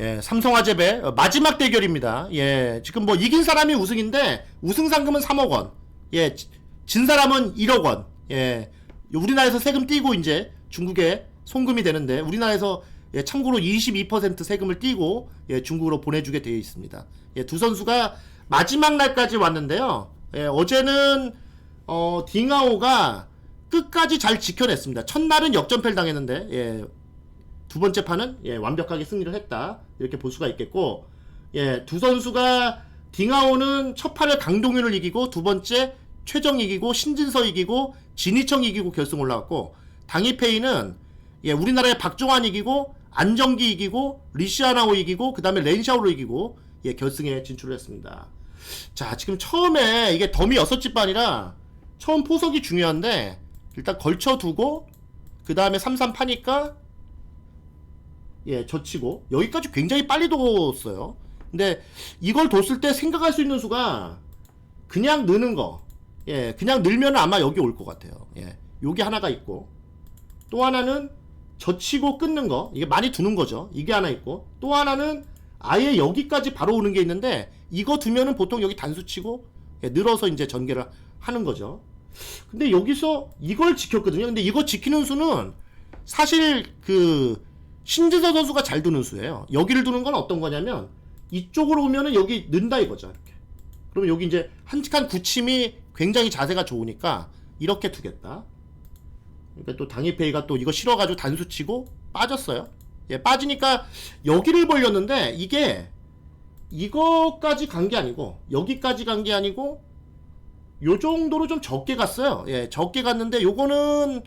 예, 삼성화재배 어, 마지막 대결입니다. 예, 지금 뭐 이긴 사람이 우승인데 우승 상금은 3억 원. 예, 지- 진 사람은 1억 원. 예, 우리나라에서 세금 띄고 이제 중국에 송금이 되는데 우리나라에서 예, 참고로 22% 세금을 띄고 예, 중국으로 보내주게 되어 있습니다. 예, 두 선수가 마지막 날까지 왔는데요. 예, 어제는 어, 딩아오가 끝까지 잘 지켜냈습니다. 첫날은 역전패를 당했는데 예, 두 번째 판은 예, 완벽하게 승리를 했다 이렇게 볼 수가 있겠고 예, 두 선수가 딩아오는 첫 판을 강동윤을 이기고 두 번째 최정 이기고 신진서 이기고 진희청 이기고 결승 올라갔고 당이페이는 예, 우리나라의 박종환 이기고 안정기 이기고 리시아나오 이기고 그 다음에 렌샤오로 이기고 예, 결승에 진출을 했습니다. 자 지금 처음에 이게 덤이 6집 반이라 처음 포석이 중요한데 일단 걸쳐두고 그 다음에 3-3 파니까 예, 젖히고 여기까지 굉장히 빨리 뒀어요. 근데 이걸 뒀을 때 생각할 수 있는 수가 그냥 느는 거. 예, 그냥 늘면 아마 여기 올 것 같아요. 예, 여기 하나가 있고 또 하나는 젖히고 끊는 거. 이게 많이 두는 거죠. 이게 하나 있고 또 하나는 아예 여기까지 바로 오는 게 있는데 이거 두면은 보통 여기 단수 치고 예, 늘어서 이제 전개를 하는 거죠. 근데 여기서 이걸 지켰거든요. 근데 이거 지키는 수는 사실 그 신지서 선수가 잘 두는 수예요. 여기를 두는 건 어떤 거냐면 이쪽으로 오면은 여기 는다 이거죠. 이렇게. 그러면 여기 이제 한칸 굳힘이 굉장히 자세가 좋으니까 이렇게 두겠다. 그러니까 또 당일페이가 또 이거 싫어가지고 단수 치고 빠졌어요. 예, 빠지니까 여기를 벌렸는데 이게 이거까지 간 게 아니고 여기까지 간 게 아니고 요 정도로 좀 적게 갔어요. 예, 적게 갔는데 요거는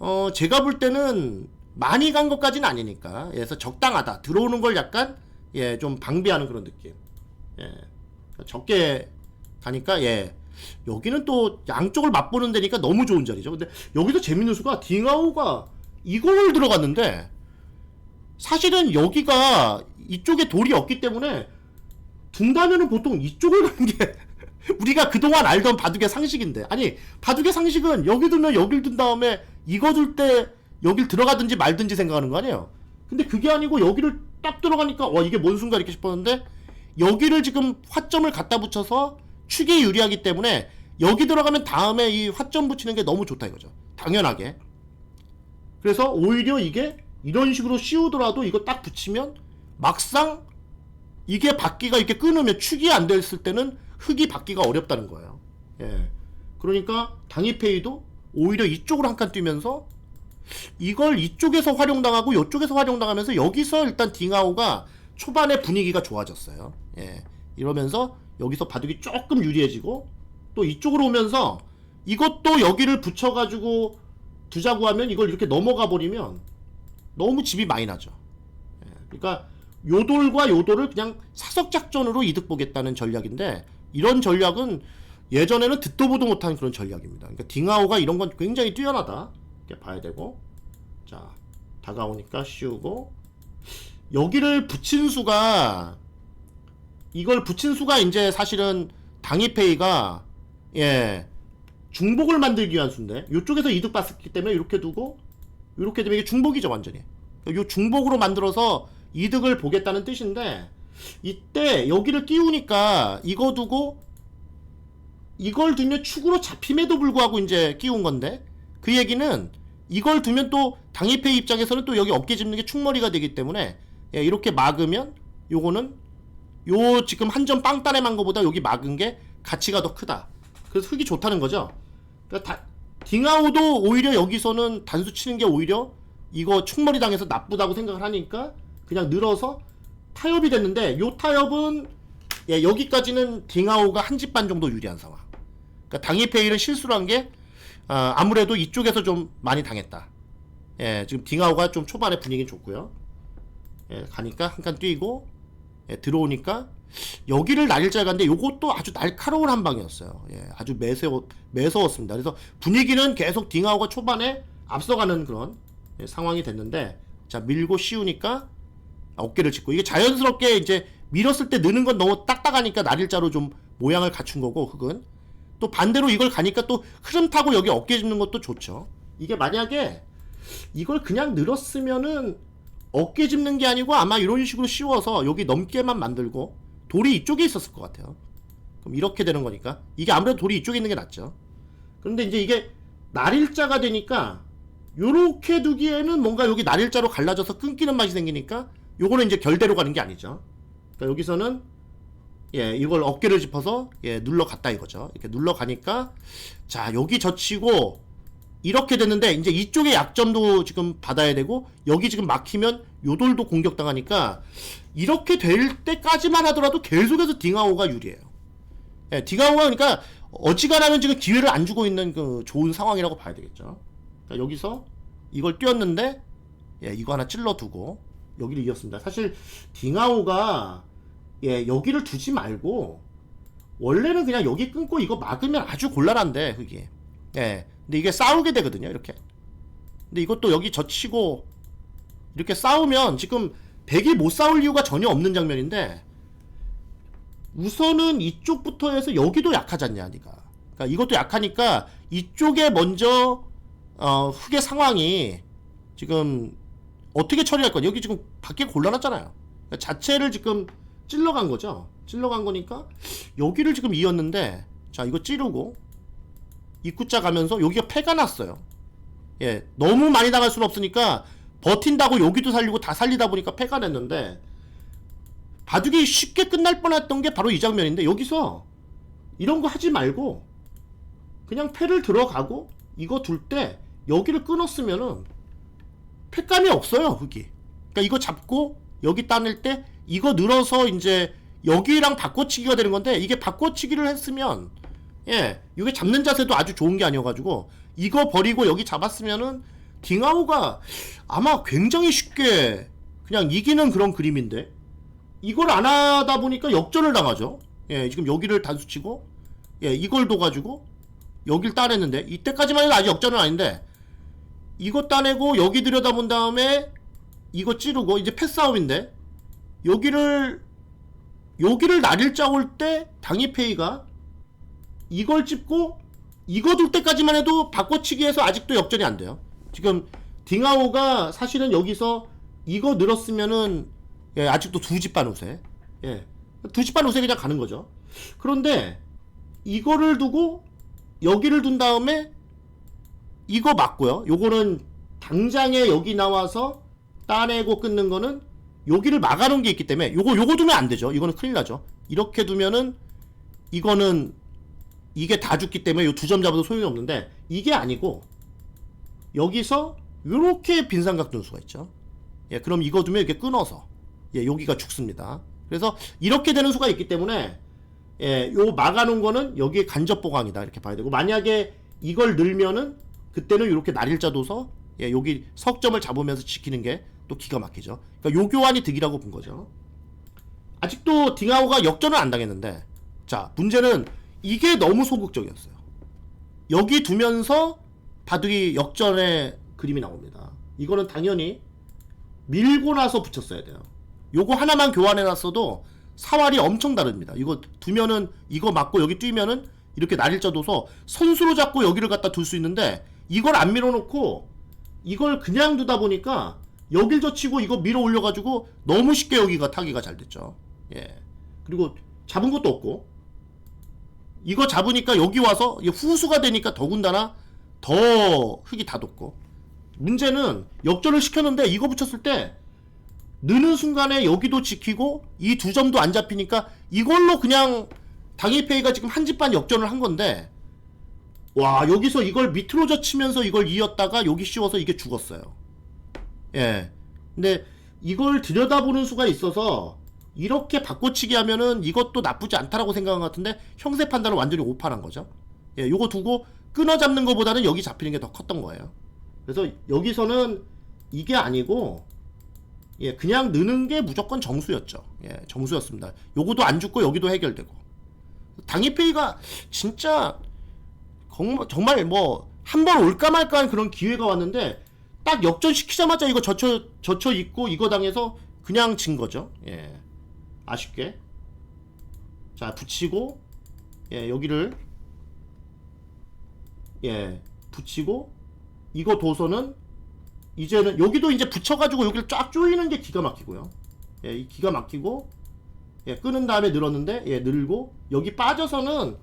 어 제가 볼 때는 많이 간 것까지는 아니니까. 예, 그래서 적당하다. 들어오는 걸 약간 예 좀 방비하는 그런 느낌. 예, 적게 가니까 예. 여기는 또 양쪽을 맛보는 데니까 너무 좋은 자리죠. 근데 여기서 재밌는 수가 딩아오가 이걸 들어갔는데 사실은 여기가 이쪽에 돌이 없기 때문에 둔다면은 보통 이쪽을 가는 게 우리가 그동안 알던 바둑의 상식인데. 아니 바둑의 상식은 여기 두면 여길 둔 다음에 이거 둘때 여길 들어가든지 말든지 생각하는 거 아니에요 근데 그게 아니고 여기를 딱 들어가니까 와 이게 뭔 순간 이렇게 싶었는데 여기를 지금 화점을 갖다 붙여서 축이 유리하기 때문에 여기 들어가면 다음에 이 화점 붙이는 게 너무 좋다 이거죠 당연하게 그래서 오히려 이게 이런 식으로 씌우더라도 이거 딱 붙이면 막상 이게 받기가 이렇게 끊으면 축이 안 됐을 때는 흙이 받기가 어렵다는 거예요. 예. 그러니까 당이페이도 오히려 이쪽으로 한 칸 뛰면서 이걸 이쪽에서 활용당하고 이쪽에서 활용당하면서 여기서 일단 딩아오가 초반에 분위기가 좋아졌어요. 예. 이러면서 여기서 바둑이 조금 유리해지고 또 이쪽으로 오면서 이것도 여기를 붙여가지고 두자고 하면 이걸 이렇게 넘어가 버리면 너무 집이 많이 나죠. 예. 그러니까 요돌과 요돌을 그냥 사석 작전으로 이득 보겠다는 전략인데 이런 전략은 예전에는 듣도 보도 못한 그런 전략입니다. 그러니까 딩아오가 이런 건 굉장히 뛰어나다 이렇게 봐야 되고 자 다가오니까 씌우고 여기를 붙인 수가 이걸 붙인 수가 이제 사실은 당이페이가 예 중복을 만들기 위한 수인데 이쪽에서 이득 봤기 때문에 이렇게 두고 이렇게 되면 이게 중복이죠 완전히. 요 중복으로 만들어서 이득을 보겠다는 뜻인데 이때 여기를 끼우니까 이거 두고 이걸 두면 축으로 잡힘에도 불구하고 이제 끼운 건데 그 얘기는 이걸 두면 또 당일페이 입장에서는 또 여기 어깨 짚는 게 축머리가 되기 때문에 예, 이렇게 막으면 요거는 요 지금 한 점 빵따내만 거보다 여기 막은 게 가치가 더 크다. 그래서 흙이 좋다는 거죠. 그러니까 다, 딩아오도 오히려 여기서는 단수 치는 게 오히려 이거 충머리 당해서 나쁘다고 생각을 하니까 그냥 늘어서 타협이 됐는데 요 타협은 예, 여기까지는 딩아오가 한 집 반 정도 유리한 상황. 그러니까 당일페이는 실수를 한게 아, 무래도 이쪽에서 좀 많이 당했다. 예, 지금 딩아오가 좀 초반에 분위기 좋고요. 예, 가니까 한 칸 뛰고 예, 들어오니까 여기를 날일자를 갔는데 요것도 아주 날카로운 한 방이었어요. 예, 아주 매서워, 매서웠습니다. 그래서 분위기는 계속 딩아오가 초반에 앞서가는 그런 예, 상황이 됐는데 자 밀고 씌우니까 어깨를 짚고 이게 자연스럽게 이제 밀었을 때 느는 건 너무 딱딱하니까 날일자로 좀 모양을 갖춘 거고 흙은 또 반대로 이걸 가니까 또 흐름 타고 여기 어깨 짚는 것도 좋죠. 이게 만약에 이걸 그냥 늘었으면은 어깨 짚는 게 아니고 아마 이런 식으로 씌워서 여기 넘게만 만들고 돌이 이쪽에 있었을 것 같아요. 그럼 이렇게 되는 거니까 이게 아무래도 돌이 이쪽에 있는 게 낫죠. 그런데 이제 이게 날일자가 되니까 요렇게 두기에는 뭔가 여기 날일자로 갈라져서 끊기는 맛이 생기니까 요거는 이제 결대로 가는 게 아니죠. 그러니까 여기서는 예, 이걸 어깨를 짚어서 예, 눌러 갔다 이거죠. 이렇게 눌러 가니까 자, 여기 젖히고 이렇게 됐는데 이제 이쪽에 약점도 지금 받아야 되고 여기 지금 막히면 요돌도 공격당하니까 이렇게 될 때까지만 하더라도 계속해서 딩하오가 유리해요. 예, 딩하오가 그러니까 어지간하면 지금 기회를 안 주고 있는 그 좋은 상황이라고 봐야 되겠죠. 그러니까 여기서 이걸 띄웠는데 예, 이거 하나 찔러 두고 여기를 이었습니다. 사실 딩하오가 예, 여기를 두지 말고 원래는 그냥 여기 끊고 이거 막으면 아주 곤란한데 그게. 예, 근데 이게 싸우게 되거든요 이렇게. 근데 이것도 여기 젖히고 이렇게 싸우면 지금 백이 못 싸울 이유가 전혀 없는 장면인데 우선은 이쪽부터 해서 여기도 약하지 않냐 니가. 그러니까 이것도 약하니까 이쪽에 먼저 어 흑의 상황이 지금 어떻게 처리할 거냐 여기 지금 밖에 골라놨잖아요. 그러니까 자체를 지금 찔러간 거죠? 찔러간 거니까 여기를 지금 이었는데 자 이거 찌르고 입구자 가면서 여기가 패가 났어요. 예 너무 많이 나갈 수는 없으니까 버틴다고 여기도 살리고 다 살리다 보니까 패가 냈는데 바둑이 쉽게 끝날 뻔했던 게 바로 이 장면인데 여기서 이런 거 하지 말고 그냥 패를 들어가고 이거 둘 때 여기를 끊었으면은 패감이 없어요 흑이 그러니까 이거 잡고 여기 따낼 때 이거 늘어서 이제 여기랑 바꿔치기가 되는 건데 이게 바꿔치기를 했으면 예 이게 잡는 자세도 아주 좋은 게 아니어가지고 이거 버리고 여기 잡았으면은 딩하오가 아마 굉장히 쉽게 그냥 이기는 그런 그림인데 이걸 안 하다 보니까 역전을 당하죠. 예, 지금 여기를 단수치고, 예, 이걸 둬가지고, 여길 따냈는데, 이때까지만 해도 아직 역전은 아닌데, 이거 따내고, 여기 들여다본 다음에, 이거 찌르고, 이제 패싸움인데, 여기를, 여기를 날일자 올 때, 당이페이가, 이걸 찝고, 이거 둘 때까지만 해도 바꿔치기해서 아직도 역전이 안 돼요. 지금, 딩하오가 사실은 여기서, 이거 늘었으면은, 예, 아직도 두 집반 우세. 예. 두 집반 우세 그냥 가는 거죠. 그런데 이거를 두고 여기를 둔 다음에 이거 맞고요. 요거는 당장에 여기 나와서 따내고 끊는 거는 여기를 막아놓은 게 있기 때문에 요거 요거 두면 안 되죠. 이거는 큰일 나죠. 이렇게 두면은 이거는 이게 다 죽기 때문에 요 두 점 잡아도 소용이 없는데 이게 아니고 여기서 요렇게 빈삼각 둔 수가 있죠. 예, 그럼 이거 두면 이렇게 끊어서 예, 여기가 죽습니다. 그래서 이렇게 되는 수가 있기 때문에 예, 요 막아놓은 거는 여기에 간접 보강이다 이렇게 봐야 되고 만약에 이걸 늘면은 그때는 이렇게 날일자 둬서 예, 여기 석점을 잡으면서 지키는 게 또 기가 막히죠. 그러니까 요 교환이 득이라고 본 거죠. 아직도 딩하오가 역전을 안 당했는데 자 문제는 이게 너무 소극적이었어요. 여기 두면서 바둑이 역전의 그림이 나옵니다. 이거는 당연히 밀고 나서 붙였어야 돼요. 요거 하나만 교환해 놨어도 사활이 엄청 다릅니다. 이거 두면은 이거 맞고 여기 뛰면은 이렇게 날일자 둬서 선수로 잡고 여기를 갖다 둘 수 있는데 이걸 안 밀어놓고 이걸 그냥 두다 보니까 여길 젖히고 이거 밀어 올려가지고 너무 쉽게 여기가 타기가 잘 됐죠. 예. 그리고 잡은 것도 없고 이거 잡으니까 여기 와서 후수가 되니까 더군다나 더 흙이 다 돋고 문제는 역전을 시켰는데 이거 붙였을 때 느는 순간에 여기도 지키고 이 두 점도 안 잡히니까 이걸로 그냥 당일페이가 지금 한 집 반 역전을 한 건데 와 여기서 이걸 밑으로 젖히면서 이걸 이었다가 여기 씌워서 이게 죽었어요. 예. 근데 이걸 들여다보는 수가 있어서 이렇게 바꿔치기 하면은 이것도 나쁘지 않다라고 생각한 것 같은데 형세 판단을 완전히 오판한 거죠. 예, 요거 두고 끊어 잡는 것보다는 여기 잡히는 게 더 컸던 거예요. 그래서 여기서는 이게 아니고 예, 그냥 느는 게 무조건 정수였죠. 예, 정수였습니다. 요거도 안 죽고 여기도 해결되고. 당일페이가 진짜 정말, 뭐 한 번 올까 말까 한 그런 기회가 왔는데 딱 역전시키자마자 이거 젖혀 젖혀 있고 이거 당해서 그냥 진 거죠. 예. 아쉽게. 자, 붙이고 예, 여기를 예, 붙이고 이거 도서는 이제는 여기도 이제 붙여가지고 여기를 쫙 조이는 게 기가 막히고요. 예, 이 기가 막히고 예, 끄는 다음에 늘었는데 예, 늘고 여기 빠져서는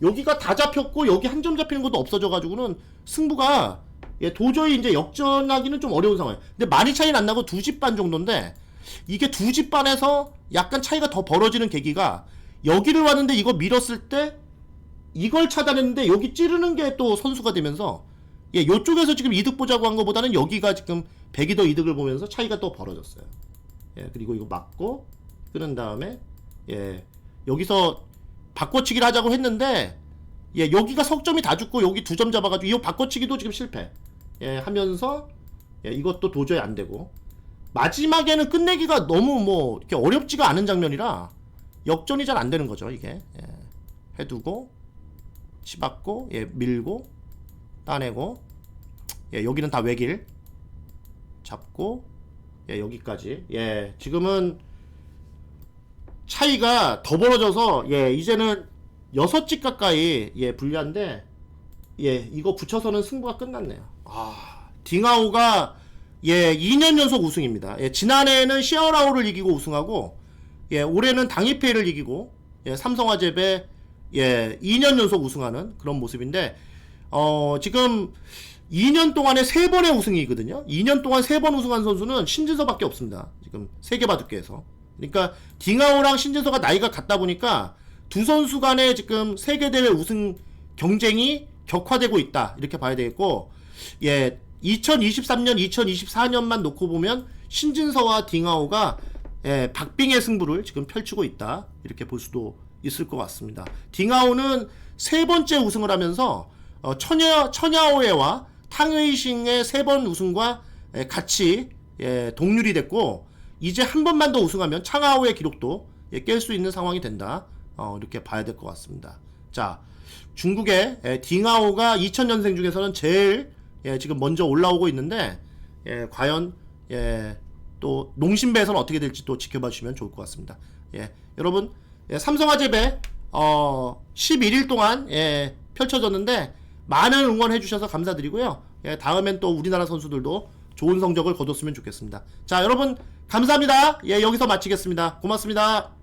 여기가 다 잡혔고 여기 한 점 잡히는 것도 없어져 가지고는 승부가 예, 도저히 이제 역전하기는 좀 어려운 상황이에요. 근데 많이 차이는 안 나고 두 집 반 정도인데 이게 두 집 반에서 약간 차이가 더 벌어지는 계기가 여기를 왔는데 이거 밀었을 때 이걸 차단했는데 여기 찌르는 게 또 선수가 되면서 예, 요쪽에서 지금 이득 보자고 한 것보다는 여기가 지금 100이 더 이득을 보면서 차이가 또 벌어졌어요. 예, 그리고 이거 맞고 끄는 다음에 예, 여기서 바꿔치기를 하자고 했는데 예, 여기가 석점이 다 죽고 여기 두 점 잡아가지고 이 바꿔치기도 지금 실패. 예, 하면서 예, 이것도 도저히 안 되고 마지막에는 끝내기가 너무 뭐 이렇게 어렵지가 않은 장면이라 역전이 잘 안 되는 거죠 이게. 예, 해두고 치받고 예, 밀고 따내고 예, 여기는 다 외길 잡고 예, 여기까지 예, 지금은 차이가 더 벌어져서 예, 이제는 여섯 집 가까이 예, 불리한데 예, 이거 붙여서는 승부가 끝났네요. 아, 딩아오가 예, 2년 연속 우승입니다. 예, 지난해에는 시어라오를 이기고 우승하고 예, 올해는 당이페이를 이기고 예, 삼성화재배 예, 2년 연속 우승하는 그런 모습인데 어, 지금 2년 동안에 3번의 우승이거든요. 2년 동안 3번 우승한 선수는 신진서밖에 없습니다. 지금 세계 바둑계에서. 그러니까 딩아오랑 신진서가 나이가 같다 보니까 두 선수 간의 지금 세계 대회 우승 경쟁이 격화되고 있다. 이렇게 봐야 되겠고 예, 2023년, 2024년만 놓고 보면 신진서와 딩아오가 예, 박빙의 승부를 지금 펼치고 있다. 이렇게 볼 수도 있을 것 같습니다. 딩아오는 세 번째 우승을 하면서 어, 처녀 처냐오에와 탕웨이싱의 세 번 우승과 예, 같이 예, 동률이 됐고 이제 한 번만 더 우승하면 창하오의 기록도 예, 깰 수 있는 상황이 된다. 어, 이렇게 봐야 될 것 같습니다. 자, 중국의 예, 딩아오가 2000년생 중에서는 제일 예, 지금 먼저 올라오고 있는데 예, 과연 예, 또 농심배에서는 어떻게 될지 또 지켜봐 주시면 좋을 것 같습니다. 예, 여러분 예, 삼성화재배 어, 11일 동안 예, 펼쳐졌는데 많은 응원해 주셔서 감사드리고요. 예, 다음엔 또 우리나라 선수들도 좋은 성적을 거뒀으면 좋겠습니다. 자, 여러분 감사합니다. 예, 여기서 마치겠습니다. 고맙습니다.